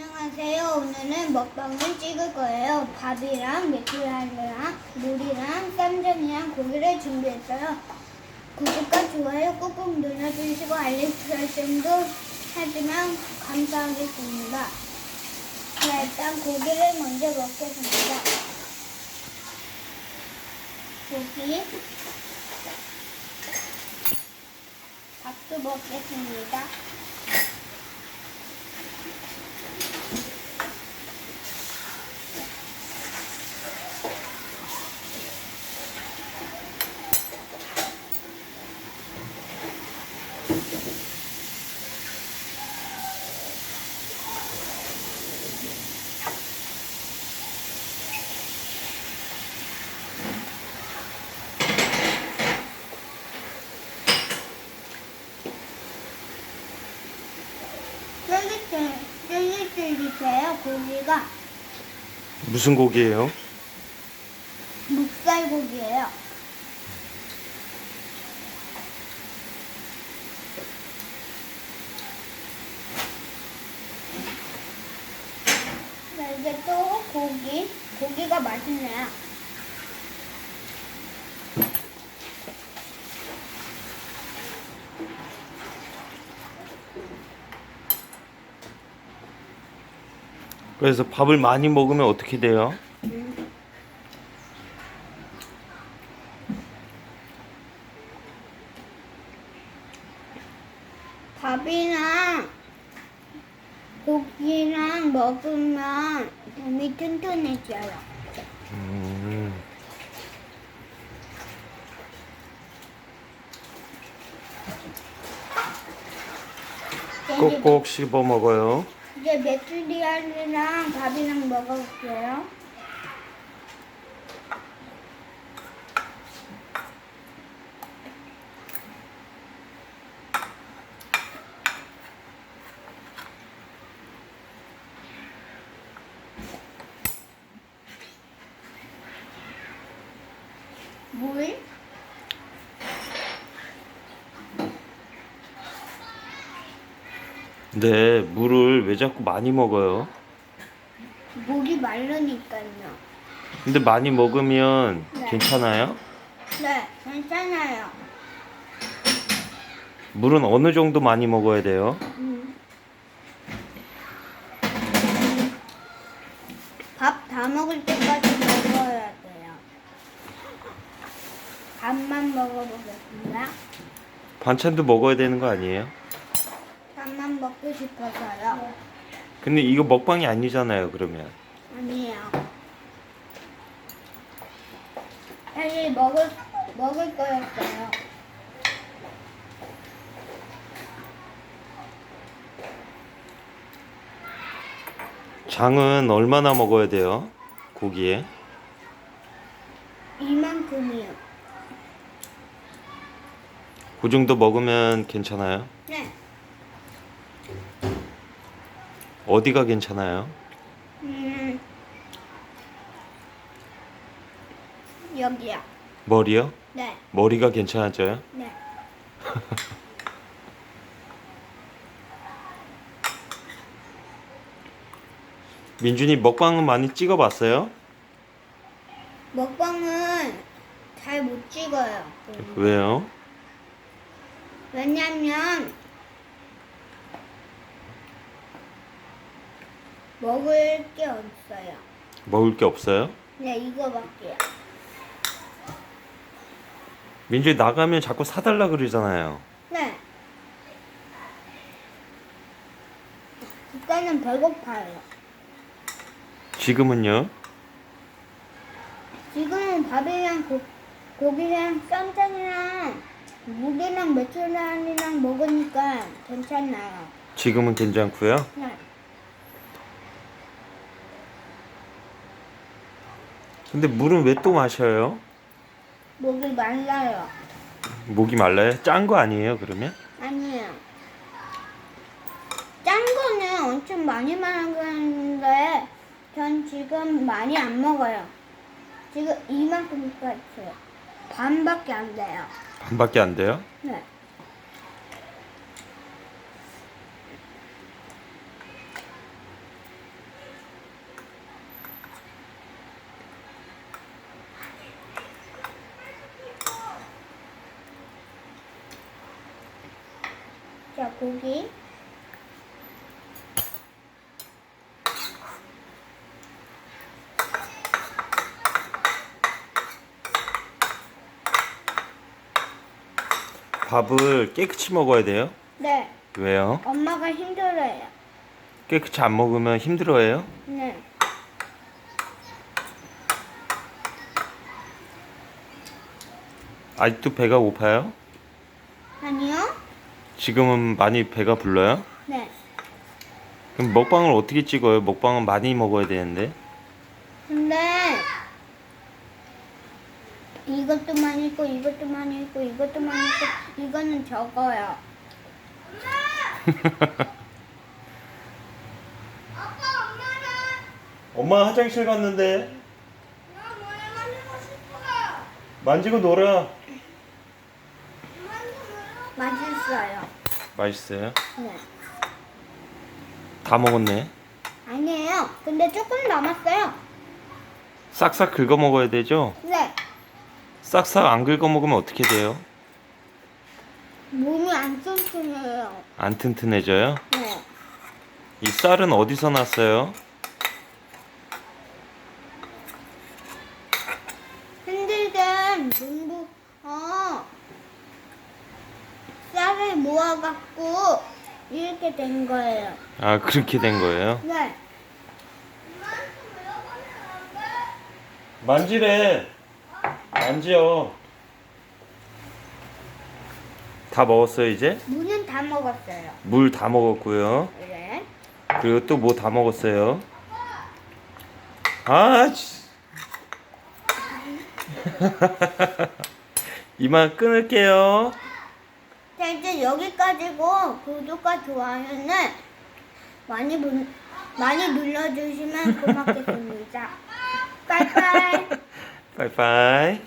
안녕하세요. 오늘은 먹방을 찍을 거예요. 밥이랑 맥주랑 물이랑 쌈장이랑 고기를 준비했어요. 구독과 좋아요 꾹꾹 눌러주시고 알림 설정도 하지만 감사하겠습니다. 자, 일단 고기를 먼저 먹겠습니다. 고기. 밥도 먹겠습니다. 쫄깃쫄, 쫄깃쫄깃해요, 고기가. 무슨 고기예요? 묵살고기예요. 자, 이제 또 고기. 고기가 맛있네요. 그래서 밥을 많이 먹으면 어떻게 돼요? 밥이랑 고기랑 먹으면 몸이 튼튼해져요. 음, 이제, 꼭꼭 씹어 먹어요. 이제 메추리알이랑 밥이랑 먹어볼게요. 물, 네, 물을 왜 자꾸 많이 먹어요? 목이 마르니까요. 근데 많이 먹으면 네. 괜찮아요? 네, 괜찮아요. 물은 어느 정도 많이 먹어야 돼요? 음. 밥 다 먹을 때까지 먹어야 돼요. 밥만 먹어보겠습니다. 반찬도 먹어야 되는 거 아니에요? 밥만 먹고 싶어서요. 근데 이거 먹방이 아니잖아요, 그러면. 아니에요. 사실 먹을 먹을 거였어요. 장은 얼마나 먹어야 돼요? 고기에? 이만큼이요. 그 정도 먹으면 괜찮아요? 네. 어디가 괜찮아요? 음. 여기요. 머리요? 네. 머리가 괜찮아져요? 네. 민준이 먹방은 많이 찍어봤어요? 먹방은 잘 못 찍어요. 왜요? 왜냐면 먹을 게 없어요. 먹을 게 없어요? 네, 이거밖에요. 민준이 나가면 자꾸 사달라 그러잖아요. 네. 그거는 배고파요. 지금은요? 지금은 밥이랑 고, 고기랑 쌈장이랑 무기랑 메추리알이랑 먹으니까 괜찮아요. 지금은 괜찮고요. 네. 근데 물은 왜 또 마셔요? 목이 말라요. 목이 말라요? 짠 거 아니에요, 그러면? 아니에요. 짠 거는 엄청 많이 먹었는데 전 지금 많이 안 먹어요. 지금 이만큼 같아요. 반밖에 안 돼요. 반밖에 안 돼요? 네. 자, 고기. 밥을 깨끗이 먹어야 돼요? 네, 왜요? 엄마가 힘들어요. 깨끗이 안 먹으면 힘들어해요? 네. 아직도 배가 고파요? 아니요? 지금은 많이 배가 불러요? 네. 그럼 먹방을 어떻게 찍어요? 먹방은 많이 먹어야 되는데. 근데 이것도 많이 있고 이것도 많이 있고 이것도 많이 있고 이거는 적어요. 엄마 화장실 갔는데. 만지고 놀아. 맛있어요. 맛있어요? 네. 다 먹었네. 아니에요. 근데 조금 남았어요. 싹싹 긁어 먹어야 되죠? 네. 싹싹 안 긁어 먹으면 어떻게 돼요? 몸이 안 튼튼해요. 안 튼튼해져요? 네. 이 쌀은 어디서 났어요? 힘들던 농부 어 쌀을 모아갖고 이렇게 된 거예요. 아 그렇게 된 거예요? 네. 만지래. 만지요. 다 먹었어요 이제? 무는 다 먹었어요. 물 다 먹었고요. 네. 그리고 또 뭐 다 먹었어요? 아, 씨. 이만 끊을게요. 자 이제 여기까지고 구독과 좋아요는 많이 부, 많이 눌러주시면 고맙겠습니다. 빠이빠이. 바이바이.